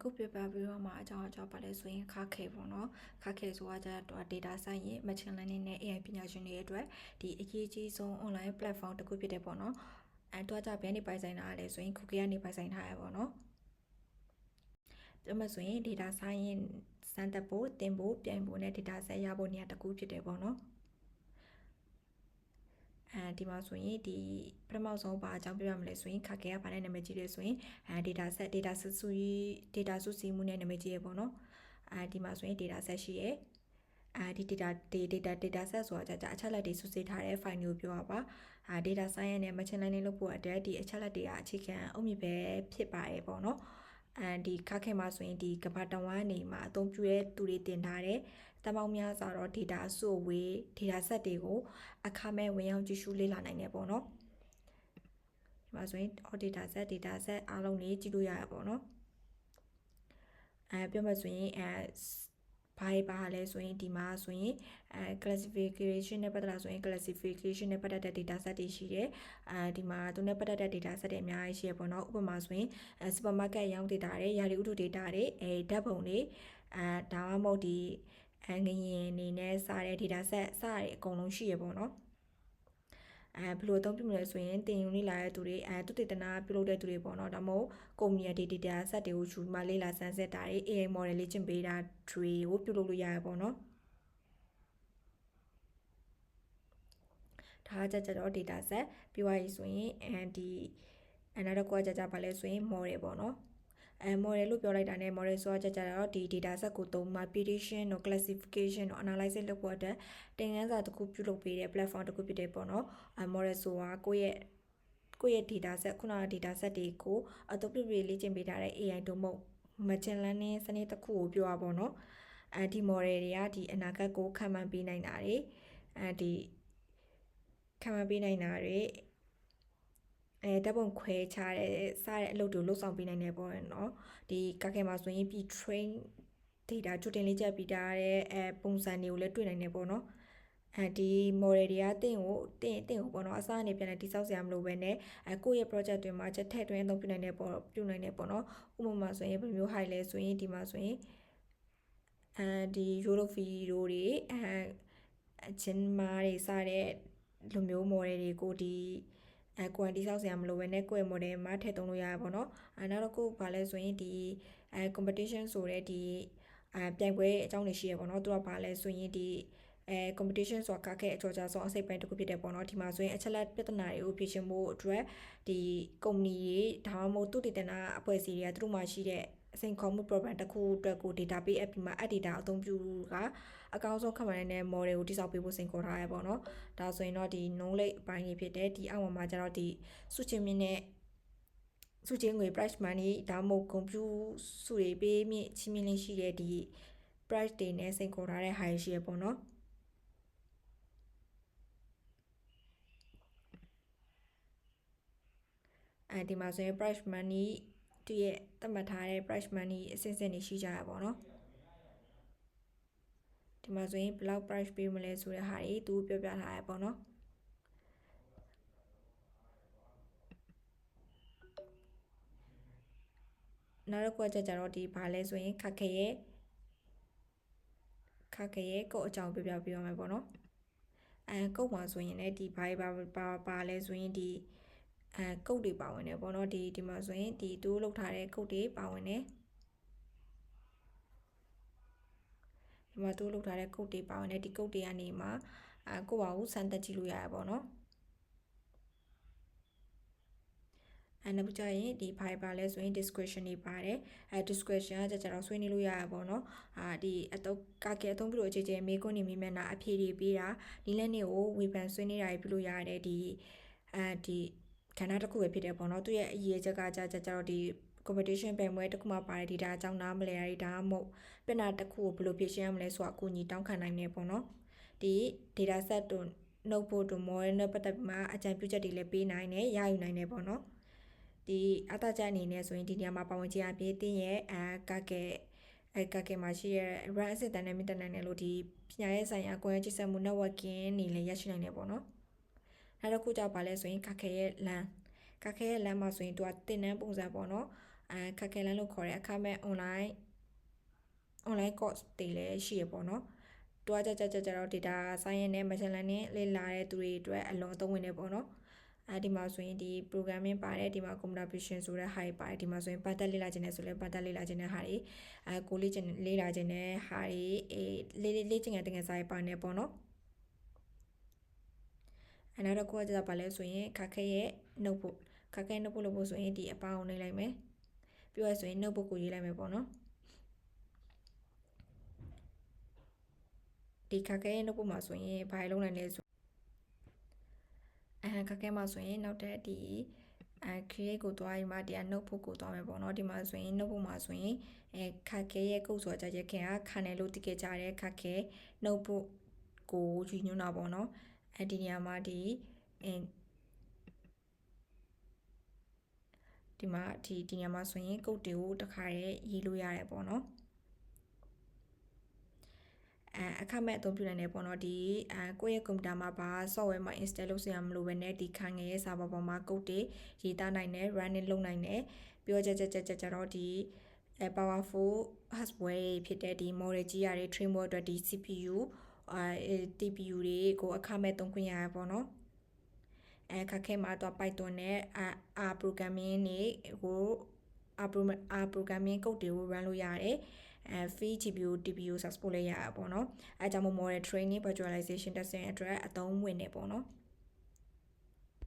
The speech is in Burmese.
ခုပြပြပြီးတော့မှအကြောင်းအကြောင်းပါလဲဆိုရင်ခါခဲပေါ့နော်ခါခဲဆိုတာကျတော့ data science machine learning နဲ့ AI ပညာရှင်တွေအတွက်ဒီအရေးကြီးဆုံး online platform တစ်ခုဖြစ်တယ်ပေါ့နော်အဲတော့ကြဘယ်နေပိုင်ဆိုင်တာလဲဆိုရင် Google ကနေပိုင်ဆိုင်ထားရပေါ့နော်ပြောမှဆိုရင် data science စမ်းသပ်ဖို့တင်ဖို့ပြန်ဖို့နဲ့ data set ရဖို့နေရာတစ်ခုဖြစ်တယ်ပေါ့နော်အဲ ဒီမှာဆိုရင်ဒီပထမဆုံးပါအကြောင်းပြရမလဲဆိုရင်ခက်ခဲကဘာနဲ့နာမည်ကြီးလဲဆိုရင်အဲ data set data စုစု data စုစည်းမှုနဲ့နာမည်ကြီးရပေါ့နော်အဲဒီမှာဆိုရင် data set ရှိရယ်အဲဒီ data data data set ဆိုတာကြာအချက်လက်တွေစုစည်းထားတဲ့ file မျိုးပြောရပါအာ data science နဲ့ machine learning လုပ်ဖို့အတွက်ဒီအချက်လက်တွေကအခြေခံအုတ်မြစ်ပဲဖြစ်ပါရဲ့ပေါ့နော် အဲဒီခက်ခဲမှာဆိုရင်ဒီကဘာတဝမ်းနေမှာအသုံးပြုတဲ့သူတွေတင်ထားတဲ့တမောင်များစွာတော့ data အစုဝေး data set တွေကိုအခမဲ့ဝင်ရောက်ကြည့်ရှုလေ့လာနိုင်တယ်ပေါ့နော်ဒီမှာဆိုရင် all data set data set အားလုံးနေကြည့်လို့ရရပေါ့နော်အဲပြောမှဆိုရင်အဲ ဘာပါလဲဆိုရင်ဒီမှာဆိုရင်အဲ classification နဲ့ပတ်သက်လာဆိုရင် classification နဲ့ပတ်သက်တဲ့ data set တွေရှိတယ်အဲဒီမှာသူနဲ့ပတ်သက်တဲ့ data set တွေအများကြီးရှိရပေါ့နော်ဥပမာဆိုရင် supermarket ရောင်း data တွေရာသီဥတု data တွေအဲဓာတ်ပုံတွေအဲဒါမှမဟုတ်ဒီအဲငရင်နေနဲ့စားတဲ့ data set စရအကုန်လုံးရှိရပေါ့နော် အဲဘယ်လိုအသုံးပြုမလဲဆိုရင်တင်ယူလေ့လာတဲ့သူတွေအဲသူတည်တနာပြုလုပ်တဲ့သူတွေပေါ့နော်ဒါမှမဟုတ်ကုမ္ပဏီရဲ့ data set တွေကိုယူမှလေ့လာစမ်းစစ်တာတွေ AI model လေ့ကျင့်ပေးတာတွေကိုပြုလုပ်လို့ရရပေါ့နော်ဒါကြကြတော့ data set ပြီးသွားပြီဆိုရင်အဲဒီအနောက်တစ်ခုကကြကြပါလဲဆိုရင် model ပေါ့နော် အဲ model လို့ပြောလိုက်တာ ਨੇ model ဆိုတာကြကြတော့ဒီ data set ကိုသုံးမှာ prediction တို့ classification တို့ analysis လုပ်ဖို့အတွက်တင်ခန်းစာတစ်ခုပြုလုပ်ပေးတဲ့ platform တစ်ခုဖြစ်တယ်ပေါ့နော်အဲ model ဆိုတာကိုယ့်ရဲ့ကိုယ့်ရဲ့ data set ခုနက data set တွေကိုအသုံးပြုပြီးလေ့ကျင့်ပေးထားတဲ့ AI တို့မဟုတ် machine learning စနစ်တစ်ခုကိုပြောရပါတော့အဲဒီ model တွေကဒီအနာဂတ်ကိုခံမှန်းပေးနိုင်တာတွေအဲဒီခံမှန်းပေးနိုင်တာတွေ အဲဓာတ်ပုံခွဲချတဲ့စတဲ့အလုပ်တွေလှုပ်ဆောင်ပေးနိုင်တယ်ပေါ့နော်ဒီကခဲမှာဆိုရင်ပြီး train data ကျွတ်တင်လေးချက်ပြီးတာတဲ့အဲပုံစံတွေကိုလည်းတွေ့နိုင်တယ်ပေါ့နော်အဲဒီ model တွေကတင့်ကိုတင့်တင့်ကိုပေါ့နော်အစားအနေပြန်လဲတိစောက်စရာမလိုပဲနဲ့အဲကိုယ့်ရဲ့ project တွေမှာချက်ထည့်သွင်းအသုံးပြုနိုင်တယ်ပေါ့ပြုနိုင်တယ်ပေါ့နော်ဥပမာဆိုရင်ဘယ်မျိုး high လဲဆိုရင်ဒီမှာဆိုရင်အဲဒီ Euro video တွေအဲချင်းမားတွေစတဲ့လူမျိုး model တွေကိုဒီ အဲကိုယ်ကတိဆောက်စရာမလိုပဲနဲ့ကိုယ့် model မှာထည့်သွင်းလို့ရရပါတော့အဲနောက်တစ်ခုဘာလဲဆိုရင်ဒီအဲ competition ဆိုတဲ့ဒီအဲပြိုင်ပွဲအကြောင်းတွေရှိရပါတော့သူကဘာလဲဆိုရင်ဒီအဲ competition ဆိုတာကခဲ့အကြောကြဆုံးအစိပ်ပိုင်းတစ်ခုဖြစ်တယ်ပေါ့နော်ဒီမှာဆိုရင်အချက်လက်ပြဿနာတွေကိုဖြေရှင်းဖို့အတွက်ဒီ company တွေဒါမှမဟုတ်သူတည်တနာအဖွဲ့အစည်းတွေကသူတို့မှရှိတဲ့ အစိန်ခေါ်မှု program တစ်ခုအတွက်ကို database app မှာ add data အသုံးပြုကအကောင်းဆုံးခန့်မှန်းနိုင်တဲ့ model ကိုတိစောက်ပေးဖို့စိန်ခေါ်ထားရပေါ့နော်ဒါဆိုရင်တော့ဒီ knowledge အပိုင်းကြီးဖြစ်တဲ့ဒီအောက်မှာကျတော့ဒီစုချင်းမြင့်နဲ့စုချင်းငွေ price money ဒါမှမဟုတ် compute စုတွေပေးမြင့်ချင်းမြင့်လေးရှိတဲ့ဒီ price တွေနဲ့စိန်ခေါ်ထားတဲ့ high ရှိရပေါ့နော်အဲဒီမှာဆိုရင် price money သူရဲ့သတ်မှတ်ထားတဲ့ price money အစစ်အစစ်နေရှိကြရပါတော့ဒီမှာဆိုရင်ဘယ်လောက် price ပေးမလဲဆိုတဲ့ဟာတွေသူပြောပြထားရပေါ့နော်နောက်တစ်ခုကကြတော့ဒီဘာလဲဆိုရင်ခက်ခဲရဲ့ခက်ခဲရဲ့ကိုအကြောင်းပြပြပြရမယ်ပေါ့နော်အဲကုတ်မှာဆိုရင်လည်းဒီဘာဘာဘာဘာလဲဆိုရင်ဒီ အဲကုတ်တွေပါဝင်တယ်ပေါ့နော်ဒီဒီမှာဆိုရင်ဒီသူလောက်ထားတဲ့ကုတ်တွေပါဝင်တယ်ဒီမှာသူလောက်ထားတဲ့ကုတ်တွေပါဝင်တယ်ဒီကုတ်တွေကနေမှအဲကိုပါကိုစမ်းသက်ကြည့်လို့ရရပေါ့နော်အဲနောက်ကြရင်ဒီ file ပါလဲဆိုရင် description တွေပါတယ်အဲ description ကကြကြတော့ဆွေးနွေးလို့ရရပါတော့အာဒီအတော့ကကဲအသုံးပြုလို့အခြေချင်းမေးခွန်းနေမိမဲ့နာအဖြေတွေပေးတာဒီလက်နေကိုဝေဖန်ဆွေးနွေးတာပြုလို့ရတယ်ဒီအဲဒီ ကဏ္ဍတစ်ခုပဲဖြစ်တယ်ပေါ့နော်သူရဲ့အရေးချက်ကကြကြကြတော့ဒီ competition ပြိုင်ပွဲတစ်ခုမှပါတယ်ဒီဒါအကြောင်းနားမလဲရတာဒါမှမဟုတ်ပြန်တာတစ်ခုကိုဘယ်လိုဖြည့်ရှင်းရမလဲဆိုတာအကူအညီတောင်းခံနိုင်နေပေါ့နော်ဒီ data set တို့ notebook တို့ model နဲ့ပတ်သက်ပြီးမှအကြံပြုချက်တွေလည်းပေးနိုင်တယ်ရယူနိုင်တယ်ပေါ့နော်ဒီအတချက်အနေနဲ့ဆိုရင်ဒီနေရာမှာပါဝင်ခြင်းအပြင်တင်းရဲ့အကကဲအဲကကဲမှာရှိရဲ့ run အစစ်တန်းနဲ့မြင့်တက်နိုင်တယ်လို့ဒီပညာရေးဆိုင်ရာကွန်ရက်ချိတ်ဆက်မှု networking နေလည်းရရှိနိုင်တယ်ပေါ့နော် နောက်တစ်ခုကြောက်ပါလဲဆိုရင်ကခဲရဲ့ LAN ကခဲရဲ့ LAN မှာဆိုရင်သူကတင်နန်းပုံစံပေါ့နော်အဲခက်ခဲလန်းလို့ခေါ်တဲ့အခမဲ့ online online course တွေလည်းရှိရပေါ့နော်တွားကြကြကြကြတော့ data science နဲ့ machine learning လေ့လာတဲ့သူတွေအတွက်အလွန်အသုံးဝင်နေပေါ့နော်အဲဒီမှာဆိုရင်ဒီ programming ပါတယ်ဒီမှာ computer vision ဆိုတဲ့ဟာတွေပါတယ်ဒီမှာဆိုရင်ပတ်သက်လေ့လာခြင်းနဲ့ဆိုလဲပတ်သက်လေ့လာခြင်းနဲ့ဟာတွေအဲကိုလေ့ကျင့်လေ့လာခြင်းနဲ့ဟာတွေအေးလေ့လေ့ကျင့်ငယ်တင်ငယ်စာတွေပါနေပေါ့နော် အဲနောက်တစ်ခုကကြတော့ဗာလဲဆိုရင်ခက်ခဲရဲ့ notebook ခက်ခဲ notebook လို့ဖို့ဆိုရင်ဒီအပေါင်းကိုနှိပ်လိုက်မယ်ပြီးတော့ဆိုရင် notebook ကိုရေးလိုက်မယ်ပေါ့နော်ဒီခက်ခဲရဲ့ notebook မှာဆိုရင်ဘာလုံးနိုင်လဲဆိုအဲခက်ခဲမှာဆိုရင်နောက်တဲ့ဒီအဲ create ကိုသွားရင်မှဒီက notebook ကိုသွားမယ်ပေါ့နော်ဒီမှာဆိုရင် notebook မှာဆိုရင်အဲခက်ခဲရဲ့ကုတ်ဆိုကြကြခင်ကခါနယ်လို့တိခဲ့ကြတဲ့ခက်ခဲ notebook ကိုယူညွှန်းတာပေါ့နော် အဲဒီနေရာမှာဒီအင်းဒီမှာဒီဒီနေရာမှာဆိုရင်ကုတ်တွေကိုတခါတည်းရေးလို့ရတယ်ပေါ့နော်အဲအခမဲ့အသုံးပြုနိုင်တယ်ပေါ့နော်ဒီအဲကိုယ့်ရဲ့ကွန်ပျူတာမှာဘာ software မှာ install လုပ်စရာမလိုဘဲနဲ့ဒီခံငယ်ရဲ့ server ပေါ်မှာကုတ်တွေရေးသားနိုင်တယ် running လုပ်နိုင်တယ်ပြောကြကြကြကြကြတော့ဒီအဲ powerful hardware ဖြစ်တဲ့ဒီ model ကြီးရတဲ့ train ဖို့အတွက်ဒီ CPU အဲ TPU တွေကိုအခမဲ့သုံးခွင့်ရရပေါ့နော်အဲခက်ခဲမှာတော့ Python နဲ့ R programming တွေကို R programming code တွေကို run လုပ်ရတယ်အဲ free GPU TPU support လုပ်ရတာပေါ့နော်အဲကြောင့်မို့ model training virtualization testing အတွက်အသုံးဝင်နေပေါ့နော်